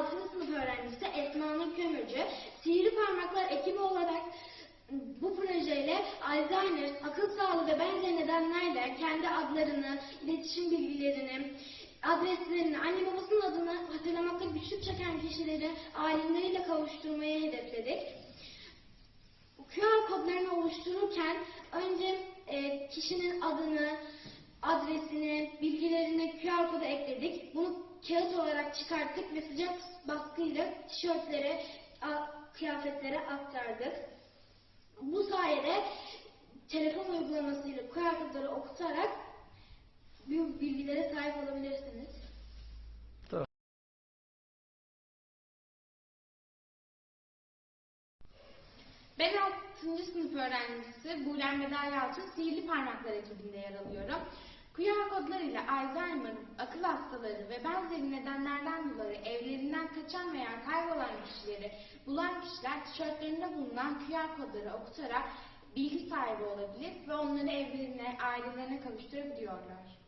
6. sınıf öğrencisi Esma Nur Kömürcü, Sihirli Parmaklar ekibi olarak bu projeyle Alzheimer, akıl sağlığı ve benzeri nedenlerle kendi adlarını, iletişim bilgilerini, adreslerini, anne babasının adını hatırlamakta güçlük çeken kişileri ailemleriyle kavuşturmayı hedefledik. QR kodlarını oluştururken önce e, kişinin adını, adresini, bilgilerini QR koda ekledik. Kağıt olarak çıkarttık ve sıcak baskıyla tişörtlere, kıyafetlere aktardık. Bu sayede telefon uygulamasıyla kodları okutarak bu bilgilere sahip olabilirsiniz. Tamam. Ben 6. sınıf öğrencisi Buğrem Bedar Yalçın Sihirli Parmaklar ekibinde yer alıyorum. QR kodlarıyla Alzheimer, akıl hastaları ve benzeri nedenlerden dolayı evlerinden kaçan veya kaybolan kişileri bulan kişiler tişörtlerinde bulunan QR kodları okutarak bilgi sahibi olabilir ve onları evlerine, ailelerine kavuşturabiliyorlar.